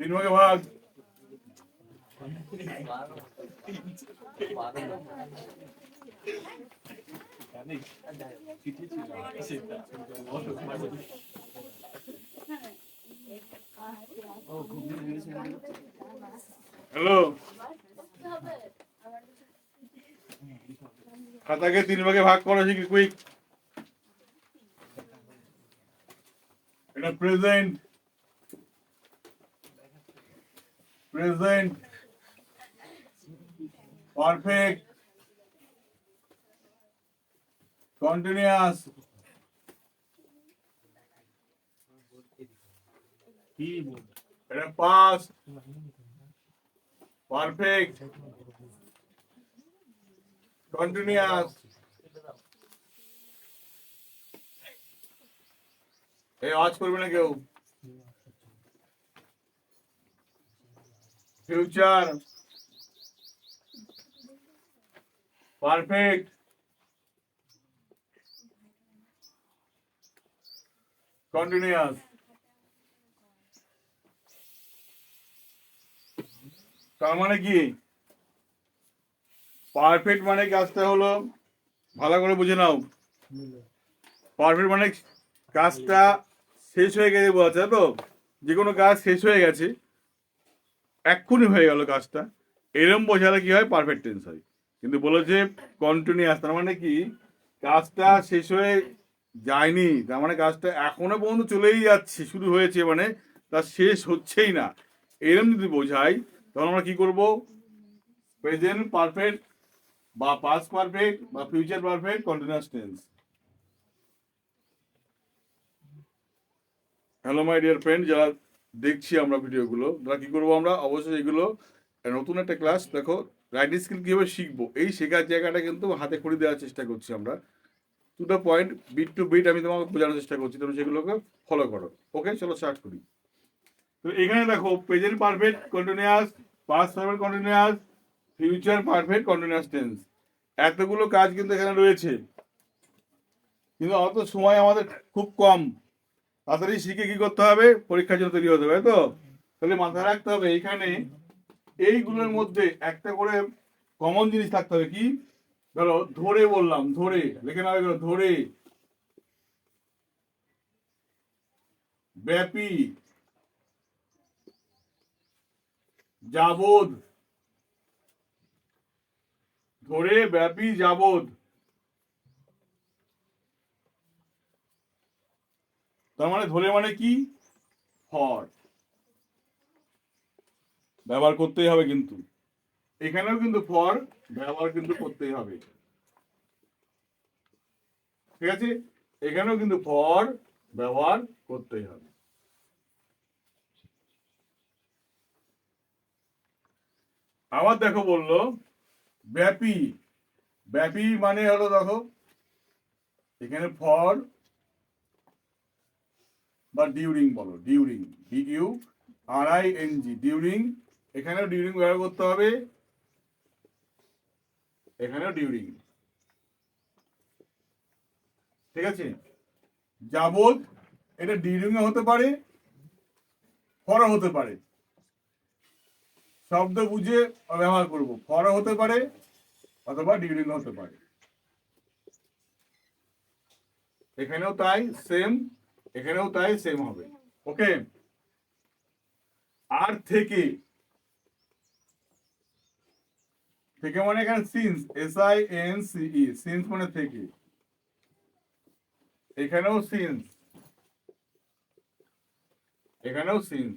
তিন ভাগে। ভাগ হ্যালো। খাতাকে তিন ভাগে ভাগ করা শিখি কুইক এটা প্রেজেন্ট প্রেজেন্ট পারফেক্ট কন্টিনিউয়াস এটা পাস্ট পারফেক্ট কন্টিনিউয়াস এই আওয়াজ করবে না কেউ। ফিউচার পারফেক্ট কন্টিনিউয়াস তার মানে কি? পারফেক্ট মানে কাজটা হলো। ভালো করে বুঝে নাও। পারফেক্ট মানে কাজটা শেষ হয়ে গেছে বোঝা যাচ্ছে তো? যে কোনো কাজ শেষ হয়ে গেছে। এক্ষুনি হয়ে গেল কাজটা। এরম বোঝালে কি হয়? পারফেক্ট টেন্স হয়। কিন্তু বলেছে কন্টিনিউয়াস তার মানে কি? কাজটা শেষ হয়ে যায়নি। তার মানে কাজটা এখনও পর্যন্ত চলেই যাচ্ছে, শুরু হয়েছে মানে তার শেষ হচ্ছেই না। এরম যদি বোঝাই তখন আমরা কি করব? প্রেজেন্ট পারফেক্ট বা পাস্ট পারফেক্ট বা future perfect continuous tense hello my dear friend যারা দেখছি আমরা ভিডিওগুলো। তারা কি করব আমরা? অবশ্যই এগুলো নতুন একটা ক্লাস দেখো রাইটিং স্কিল কীভাবে শিখব? এই শেখার জায়গাটা কিন্তু হাতে খড়ি দেওয়ার চেষ্টা করছি আমরা। To the point bit to bit আমি তোমাকে বোঝানোর চেষ্টা করছি। তুমি সেগুলোকে ফলো করো। ওকে চলো স্টার্ট করি। তো এখানে দেখো present perfect continuous past perfect continuous future perfect continuous tense এতগুলো কাজ কিন্তু এখানে রয়েছে। কিন্তু অত সময় আমাদের খুব কম। তাড়াতাড়ি শিখে কি করতে হবে? পরীক্ষার জন্য তৈরি হতে হবে তো? তাহলে মাথায় রাখতে হবে এখানে এইগুলোর মধ্যে একটা করে কমন জিনিস থাকতে হবে কি? ধরো, ধরে বললাম, ধরে, লিখে এগুলো, ধরে। ব্যাপী। যাবদ ধরে, ব্যাপী যাবদ তার মানে ধরে মানে কি? ফর ব্যবহার করতেই হবে কিন্তু। এখানেও কিন্তু ফর ব্যবহার কিন্তু করতেই হবে। ঠিক আছে? এখানেও কিন্তু ফর ব্যবহার করতেই হবে। আবার দেখো বলল, ব্যাপী। ব্যাপী মানে হলো দেখো, এখানে ফর বা ডিউরিং বলো during D U R I N G during এখানেও ডিউরিং ব্যবহার করতে হবে। এখানেও ডিউরিং ঠিক আছে? যাবত এটা ডিউরিং হতে পারে ফর হতে পারে। শব্দ বুঝে ব্যবহার করব ফর হতে পারে অথবা ডিউরিং হতে পারে। এখানেও তাই সেম এখানেও তাই সেম হবে। ওকে আর থেকে থেকে মানে এখানে since S I N C E since মানে থেকে। এখানেও সিন্স এখানেও সিন্স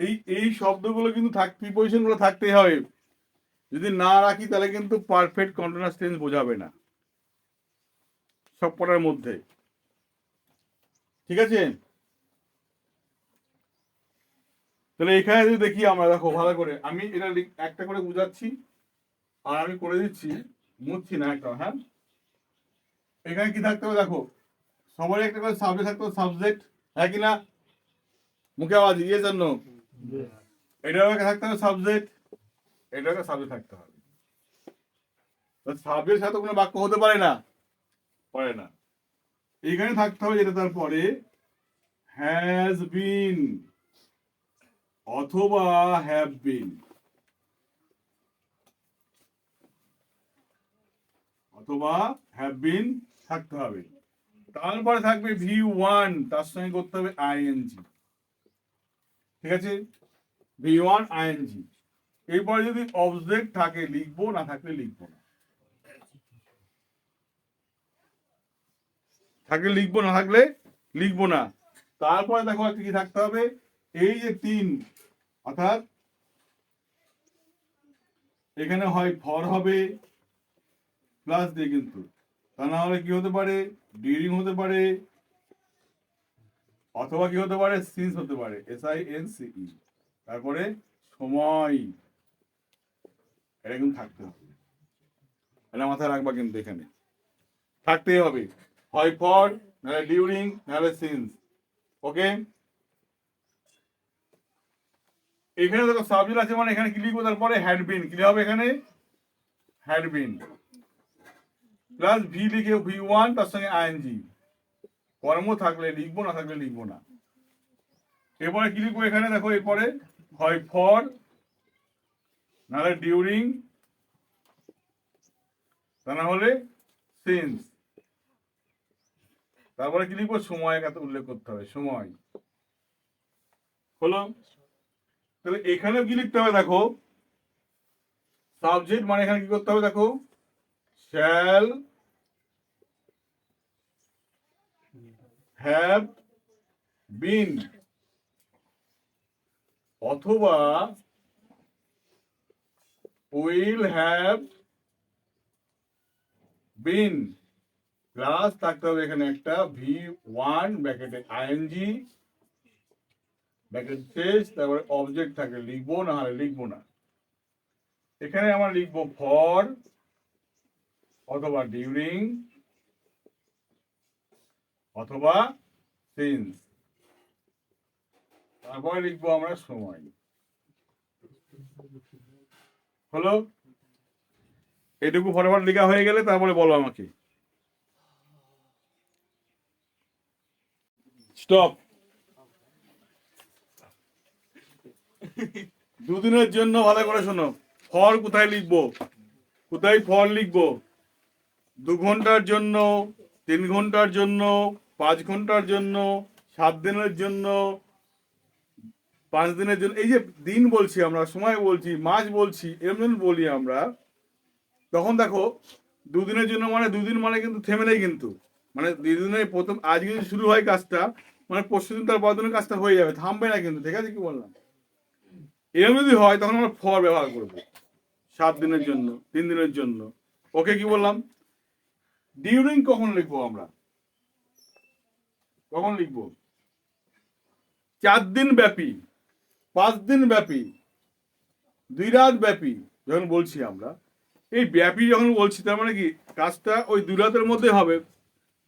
এই এই শব্দগুলো কিন্তু থাক প্রিপোজিশনগুলো থাকতেই হবে। যদি না রাখি তাহলে কিন্তু পারফেক্ট কন্টিনিউয়াস টেন্স বোঝাবে না। সব পড়ার মধ্যে। ঠিক আছে? তাহলে এখানে যদি দেখি আমরা, দেখো, ভালো করে, আমি এটা একটা করে বুঝাচ্ছি, আর আমি করে দিচ্ছি, মুছছি না একটা হ্যাঁ? এখানে কি থাকতে হবে, দেখো, সবারই একটা করে সাবজেক্ট থাকতে হবে সাবজেক্ট হ্যাঁ কি না? মুখে আওয়াজ ইয়ে জন্য? একটা থাকতে হবে সাবজেক্ট একটা সাবজেক্ট থাকতে হবে। সাবজেক্ট সাথে কোনো বাক্য হতে পারে না। পারে না। এখানে থাকতে হবে যেটা তারপরে হ্যাজ বিন অথবা হ্যাভ বিন অথবা হ্যাভ বিন থাকতে হবে। তারপরে থাকবে ভি ওয়ান তার সঙ্গে করতে হবে আইএনজি ঠিক আছে? ভি ওয়ান আইএনজি এরপরে যদি অবজেক্ট থাকে, লিখব, না থাকলে লিখব না। থাকলে লিখব, না থাকলে লিখব না। তারপরে দেখো একটা কি থাকতে হবে? এই যে তিন, অর্থাৎ এখানে হয় ফর হবে প্লাস দিয়ে কিন্তু। তা না হলে কি হতে পারে? ডিউরিং হতে পারে, অথবা কি হতে পারে? সিন্স হতে পারে S I N C E তারপরে সময়, এটা কিন্তু থাকতে হবে। এটা মাথায় রাখবা কিন্তু এখানে। থাকতেই হবে। হয় ফর নাহলে ডিউরিং নাহলে সিন্স ওকে এখানে দেখো সাবজেক্ট আছে মানে এখানে কি লিখব? তারপরে হ্যাড বিন কি হবে এখানে? হ্যাড বিন প্লাস ভি লিখে ভি ওয়ান তার সঙ্গে আইএনজি কর্ম থাকলে লিখব, না থাকলে লিখব না। এরপরে কি লিখব এখানে? দেখো এরপরে হয় ফর নাহলে ডিউরিং তা না হলে সিন্স তারপরে কি লিখব? সময় কথা উল্লেখ করতে হবে, সময়। হলো? তাহলে এখানেও কি লিখতে হবে দেখো? সাবজেক্ট মানে এখানে কি করতে হবে দেখো? শ্যাল হ্যাভ বিন অথবা উইল হ্যাভ বিন। প্লাস থাকতে হবে এখানে একটা ভি ওয়ান ব্র্যাকেটে আইএনজি ব্র্যাকেট শেষ, তারপরে অবজেক্ট থাকে, লিখব না হলে লিখব না। এখানে আমরা লিখব ফর অথবা ডিউরিং অথবা সিন্স তারপরে লিখব আমরা সময়। হলো? এটুকু ফটাফট লেখা হয়ে গেলে তারপরে বলো আমাকে। স্টপ দুদিনের জন্য ভালো করে শোনো। ফর কোথায় লিখব? কোথায় ফর লিখব? দু ঘণ্টার জন্য, তিন ঘণ্টার জন্য, পাঁচ ঘণ্টার জন্য, সাত দিনের জন্য, পাঁচ দিনের জন্য। এই যে দিন বলছি আমরা, সময় বলছি, মাস বলছি এরকম বলি আমরা, তখন দেখো, দুদিনের জন্য মানে দুদিন মানে কিন্তু থেমে নেই কিন্তু। মানে দুদিনের প্রথম, আজকে শুরু হয় কাজটা মানে পরশু দিন তার পরের কাজটা হয়ে যাবে, থামবে না কিন্তু, ঠিক আছে কি বললাম? এরকম যদি হয়, তখন আমরা ফর ব্যবহার করব, সাত দিনের জন্য, তিন দিনের জন্য। ওকে কি বললাম? ডিউরিং কখন লিখব আমরা? কখন লিখব? চার দিন ব্যাপী, পাঁচ দিন ব্যাপী, দুই রাত ব্যাপী, যখন বলছি আমরা, এই ব্যাপী যখন বলছি, তার মানে কি? কাজটা ওই দুই রাতের মধ্যে হবে।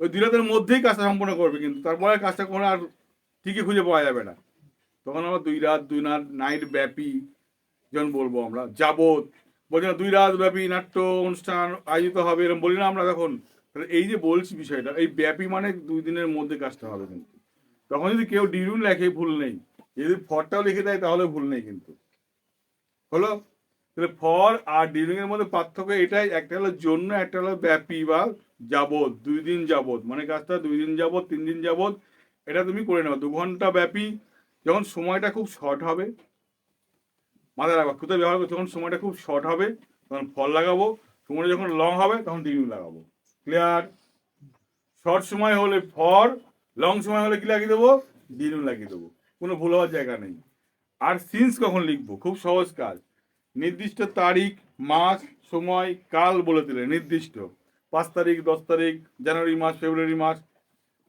ওই দুই রাতের মধ্যেই কাজটা সম্পন্ন করবে কিন্তু। তারপরে কাজটা কোনো আর ঠিকই খুঁজে পাওয়া যাবে না। তখন আমরা দুই রাত দুই রাত নাইট ব্যাপী যখন বলব আমরা। যাবত বলছি না, দুই রাত ব্যাপী নাট্য অনুষ্ঠান আয়োজিত হবে এরকম বলি না আমরা তখন। এই যে বলছি বিষয়টা, এই ব্যাপী মানে দুই দিনের মধ্যে কাজটা হবে কিন্তু। তখন যদি কেউ ডিরুন লেখে, ভুল নেই। যদি ফরটাও লিখে দেয়, তাহলে ভুল নেই কিন্তু। হলো? তাহলে ফর আর ডিউরিং এর মধ্যে পার্থক্য এটাই, একটা হলো জন্য, একটা হলো ব্যাপী বা যাবত দুই দিন যাবত মানে কাজটা দুই দিন যাবত তিন দিন যাবত এটা তুমি করে নাও। দু ঘণ্টা ব্যাপী, যখন সময়টা খুব শর্ট হবে, মাথায় রাখব কোথায় ব্যবহার করব যখন সময়টা খুব শর্ট হবে, তখন ফল লাগাবো সময়টা যখন লং হবে, তখন ডিউরিং লাগাবো। ক্লিয়ার শর্ট সময় হলে ফর লং সময় হলে কি লাগিয়ে দেবো? ডিউরিং লাগিয়ে দেবো। কোনো ভুল হওয়ার জায়গা নেই। আর সিন্স কখন লিখব? খুব সহজ কাজ। নির্দিষ্ট তারিখ, মাস, সময়, কাল বলে দিলে নির্দিষ্ট। পাঁচ তারিখ, দশ তারিখ, জানুয়ারি মাস, ফেব্রুয়ারি মাস,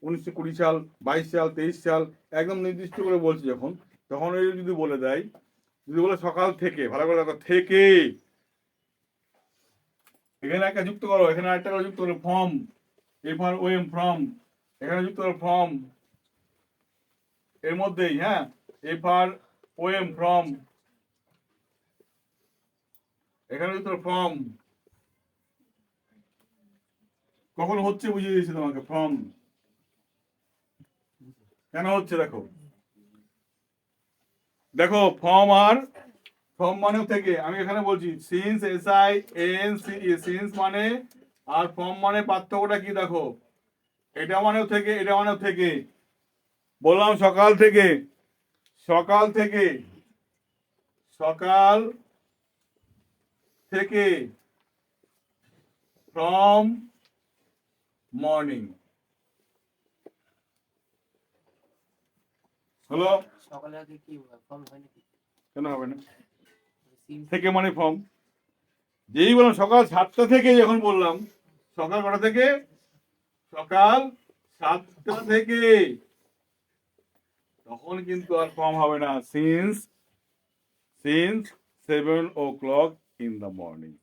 উনিশশো কুড়ি সাল, বাইশ সাল, তেইশ সাল, একদম নির্দিষ্ট করে বলছি যখন, তখন ওই যদি বলে দেয়, যদি বলে সকাল থেকে, ভালো করে দেখো, থেকে। এখানে একটা যুক্ত করো, এখানে করে যুক্ত করো form A for O M form এখানে যুক্ত করো ফর্ম এর মধ্যেই হ্যাঁ A for O M form এখানে যুক্ত ফর্ম কখন হচ্ছে বুঝিয়ে দিয়েছি তোমাকে ফর্ম কেন হচ্ছে দেখো। দেখো ফর্ম আর ফর্ম মানে থেকে, আমি এখানে বলছি since S I N C since মানে আর ফর্ম মানে পার্থক্যটা কি দেখো। এটা মানেও থেকে, এটা মানেও থেকে। বললাম সকাল থেকে সকাল থেকে, সকাল থেকে ফ্রম মর্নিং হলো সকালে আগে কি ফর্ম হয় নাকি? কেন হবে না? থেকে মানে ফর্ম যেই বললাম সকাল সাতটা থেকে যখন বললাম সকাল কটা থেকে? সকাল সাতটা থেকে। তখন কিন্তু আর ফর্ম হবে না। Since since seven o'clock in the morning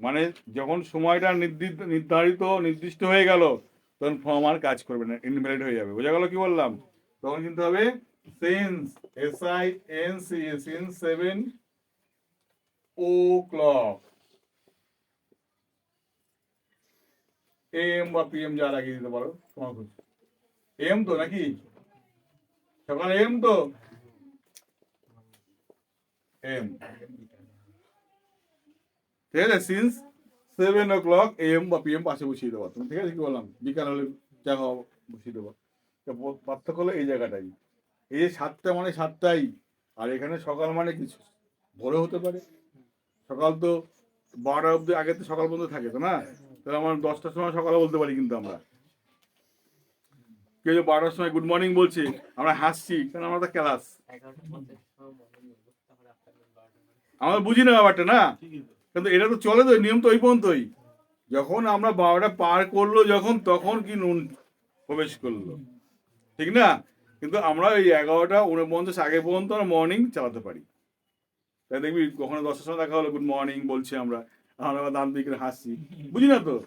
মানে যখন সময়টা নির্ধারিত, নির্দিষ্ট হয়ে গেল, তখন ফর্ম আর কাজ করবে না ইনভ্যালিড হয়ে যাবে। বোঝা গেল কি বললাম? তখন কিন্তু হবে since S I N C since seven o'clock AM বা পিএম যা লাগিয়ে দিতে পারো, তোমার এম তো নাকি? সকালে এম তো? এম ঠিক আছে since seven o'clock AM বা পিএম পাশে বসিয়ে দেবো। তুমি ঠিক আছে কি বললাম? বিকাল হলে যা হওয়া বসিয়ে দেবো। তো পার্থক্য হলো এই জায়গাটাই। এই যে সাতটা মানে সাতটাই আর এখানে সকাল মানে কিছু ভোরে হতে পারে। সকাল তো বারোটা অব্দি আগে তো সকাল পর্যন্ত থাকে তো না? তাহলে আমার দশটার সময় সকালে বলতে পারি কিন্তু আমরা। কেউ যে বারোটার সময় গুড মর্নিং বলছে আমরা হাসছি কারণ আমরা তো ক্লাস আমরা বুঝি না ব্যাপারটা না? কিন্তু এটা তো চলে তো, নিয়ম তো ওই পর্যন্তই। যখন আমরা বারোটা পার করল যখন, তখন কি নুন প্রবেশ করল। ঠিক না? কিন্তু আমরা ওই এগারোটা উনপঞ্চাশ আগে পর্যন্ত আমরা মর্নিং চালাতে পারি। তাই দেখবি কখনো দশটার সময় দেখা হলো গুড মর্নিং বলছি আমরা। আমরা দান দিকে হাসছি। বুঝি না তো?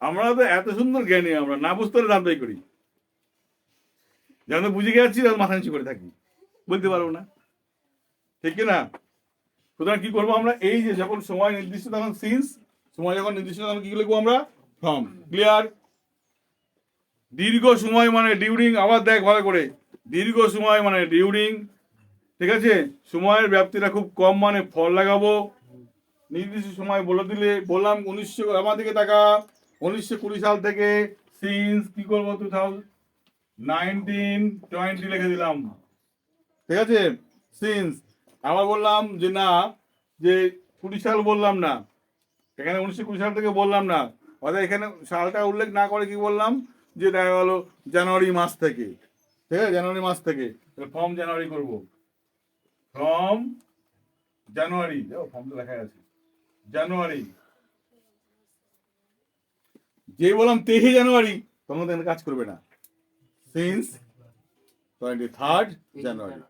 আমরা তো এত সুন্দর জ্ঞানী আমরা, না বুঝতে দান করি। যখন বুঝে গেছি মাথা নিচু করে থাকি। বলতে পারব না। ঠিক না? সুতরাং কি করব আমরা? এই যে যখন সময় নির্দিষ্ট, তখন সিন্স সময় যখন নির্দিষ্ট, তখন কি লিখব আমরা? ফর্ম ক্লিয়ার দীর্ঘ সময় মানে ডিউরিং আবার দেখ ভালো করে। দীর্ঘ সময় মানে ডিউরিং ঠিক আছে? সময়ের ব্যাপ্তিটা খুব কম মানে ফল লাগাবো। নির্দিষ্ট সময় বলে দিলে, বললাম উনিশশো, আমার দিকে টাকা উনিশশো কুড়ি সাল থেকে সিন্স কি করব? টু থাউজেন্ড নাইনটিন টোয়েন্টি লিখে দিলাম। ঠিক আছে? সিন্স আবার বললাম যে না যে কুড়ি সাল বললাম না। এখানে উনিশশো কুড়ি সাল থেকে বললাম না। অর্থাৎ এখানে সালটা উল্লেখ না করে কি বললাম? যে দেখা গেলো জানুয়ারি মাস থেকে। ঠিক আছে? জানুয়ারি মাস থেকে। ফর্ম জানুয়ারি করব। From January. দেখো ফর্ম তো লেখা আছে। জানুয়ারি। যে বললাম তেইশে জানুয়ারি তখন কাজ করবে না। Since twenty third January.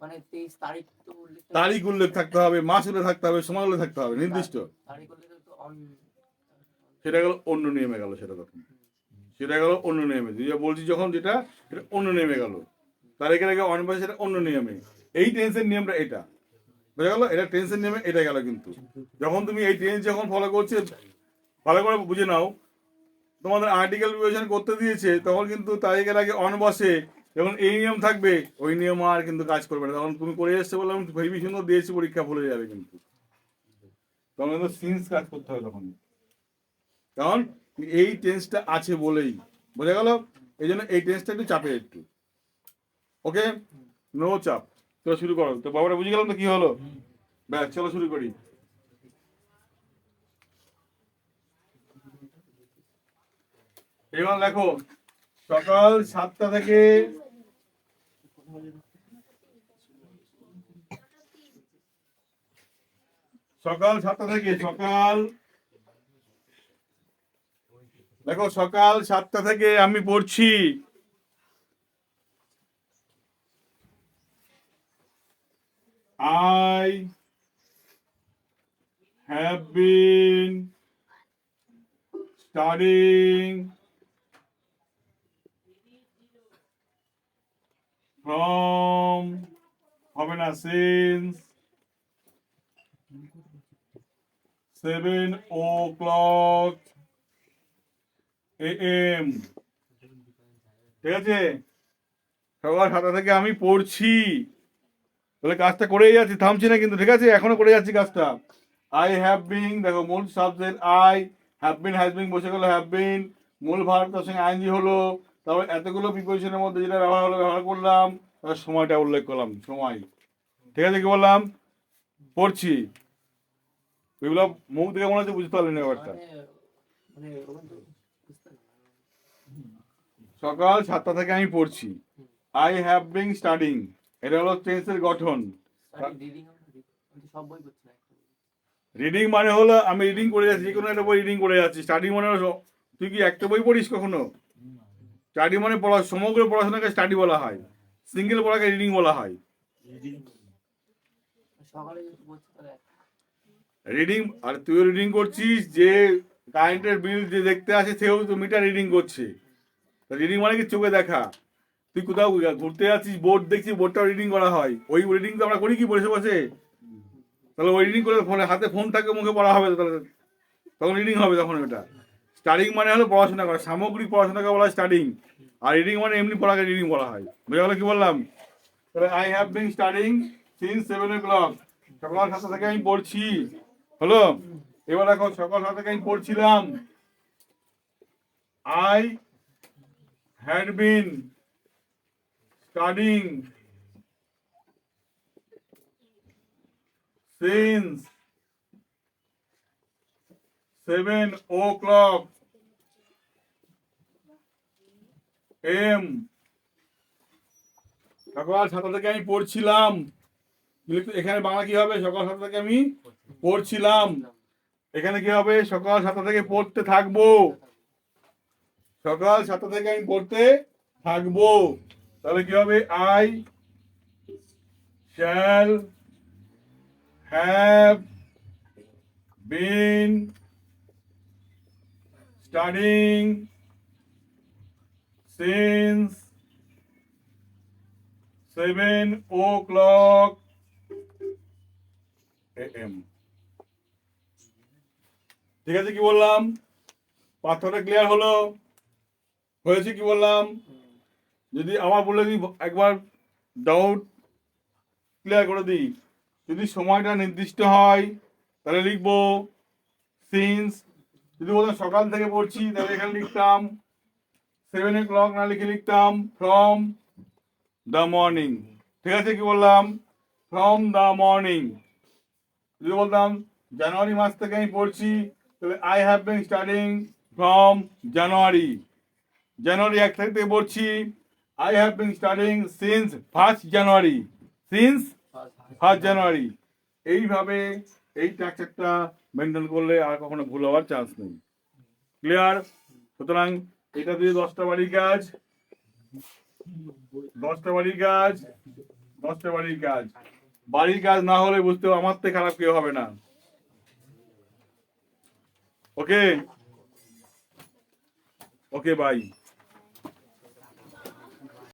মানে তেইশ তারিখ তো উল্লেখ তারিখ উল্লেখ থাকতে হবে মাস উল্লেখ থাকতে হবে সময় উল্লেখ থাকতে হবে নির্দিষ্ট। তারিখ উল্লেখ তো সেটা গেল অন্য নিয়মে গেল সেটা তখন। সেটা গেল অন্য নিয়মে। যে বলছি যখন যেটা এটা অন্য নিয়মে গেল। তারিখের আগে অন সেটা অন্য নিয়মে। এই টেন্সের নিয়মটা এটা। বোঝা গেল? এটা টেন্সের নিয়মে এটা গেল কিন্তু। যখন তুমি এই টেন্স যখন ফলো করছে ভালো করে বুঝে নাও। তোমাদের আর্টিকেল বিবেচনা করতে দিয়েছে তখন কিন্তু তারিখের আগে অন বসে যখন এই নিয়ম থাকবে, ওই নিয়ম আর কিন্তু কাজ করবে না। তখন তুমি করে এসছে বললাম ভেবি সুন্দর দিয়েছি, পরীক্ষা ভুলে যাবে কিন্তু। তখন কিন্তু সিন্স কাজ করতে হবে তখন। কারণ এই টেন্সটা আছে বলেই। বোঝা গেল? এই জন্য এই টেন্সটা একটু চাপে একটু। ওকে? নো চাপ। চলো শুরু করো। তো বাবারা, বুঝে গেলাম তো কি হলো? ব্যাস, চলো শুরু করি। এবার দেখো, সকাল সাতটা থেকে সকাল সাতটা থেকে সকাল। দেখো সকাল সাতটা থেকে আমি পড়ছি। I have been studying from হবে না since, seven o'clock a.m. ঠিক আছে? সকাল সাতটা থেকে আমি পড়ছি। তাহলে কাজটা করেই যাচ্ছি, থামছি না কিন্তু, ঠিক আছে? এখনও করে যাচ্ছি কাজটা। আই হ্যাভ বিন দেখো, মূল subject I have been has been বসে গেলো হ্যাভ বিন মূল ভার তার সঙ্গে আইনজি হলো। তারপর এতগুলো প্রিপারেশনের মধ্যে যেটা ব্যবহার হলো ব্যবহার করলাম তার সময়টা উল্লেখ করলাম সময়। ঠিক আছে কি বললাম? পড়ছি। এগুলো মুখ দেখে মনে হচ্ছে বুঝতে পারলেন ব্যাপারটা। মানে মানে। সকাল সাতটা থেকে আমি পড়ছি। আই হ্যাভ বিন স্টাডিং এটা হলো টেন্সের গঠন। রিডিং মানে হলো আমি রিডিং করে যাচ্ছি যে কোনো একটা বই রিডিং করে যাচ্ছি। স্টাডি মানে হলো তুই কি একটা বই পড়িস কখনো? স্টাডি মানে পড়া সমগ্র পড়াশোনাকে স্টাডি বলা হয়। সিঙ্গেল পড়াকে রিডিং বলা হয়। রিডিং আর তুইও রিডিং করছিস যে কারেন্টের বিল যে দেখতে আসে সেও তো মিটার রিডিং করছে। রিডিং মানে কি? চোখে দেখা। তুই কোথাও ঘুরতে যাচ্ছিস বোর্ড দেখছিস বোর্ডটাও রিডিং করা হয়। ওই রিডিং তো আমরা করি কি বসে বসে? তাহলে ওই রিডিং করে ফোনে হাতে ফোন থাকে মুখে পড়া হবে তাহলে। তখন রিডিং হবে তখন ওটা স্টাডিং মানে হলো পড়াশোনা করা, সামগ্রিক পড়াশোনাকে বলা হয় স্টাডিং আর রিডিং মানে এমনি পড়াকে রিডিং বলা হয়। বুঝা গেলো কি বললাম? তাহলে I have been studying since seven o'clock সকাল সাতটা থেকে আমি পড়ছি। হলো? এবার দেখো, সকাল সাতটা থেকে আমি পড়ছিলাম। I had been studying since o'clock AM সকাল সাতটা থেকে আমি পড়ছিলাম। এখানে বাংলা কি হবে? সকাল সাতটা থেকে আমি পড়ছিলাম। এখানে কি হবে? সকাল সাতটা থেকে পড়তে থাকব। সকাল সাতটা থেকে আমি পড়তে থাকব। তাহলে কি হবে? I shall have been studying since seven o'clock a.m. ঠিক আছে, কি বললাম? পাথরটা ক্লিয়ার হলো? হয়েছে কি বললাম? যদি আমার বলে দিই, একবার ডাউট ক্লিয়ার করে দিই। যদি সময়টা নির্দিষ্ট হয়, তাহলে লিখব সিন্স যদি বলতাম সকাল থেকে পড়ছি, তাহলে এখানে লিখতাম সেভেন ও ক্লক না লিখে লিখতাম ফ্রম দ্য মর্নিং ঠিক আছে, কি বললাম? ফ্রম দ্য মর্নিং যদি বলতাম, জানুয়ারি মাস থেকে আমি পড়ছি, তাহলে I have been starting from January January এক তারিখ থেকে পড়ছি I have been starting since first January since first January এইভাবে এই স্ট্রাকচারটা মেনটেন করলে আর কখনো ভুল হওয়ার চান্স নেই। ক্লিয়ার সুতরাং এটা দিয়ে দশটা বাড়ির কাজ। দশটা বাড়ির কাজ। দশটা বাড়ির কাজ। বাড়ির কাজ না হলে বুঝতে আমার থেকে খারাপ কেউ হবে না। ওকে ওকে বাই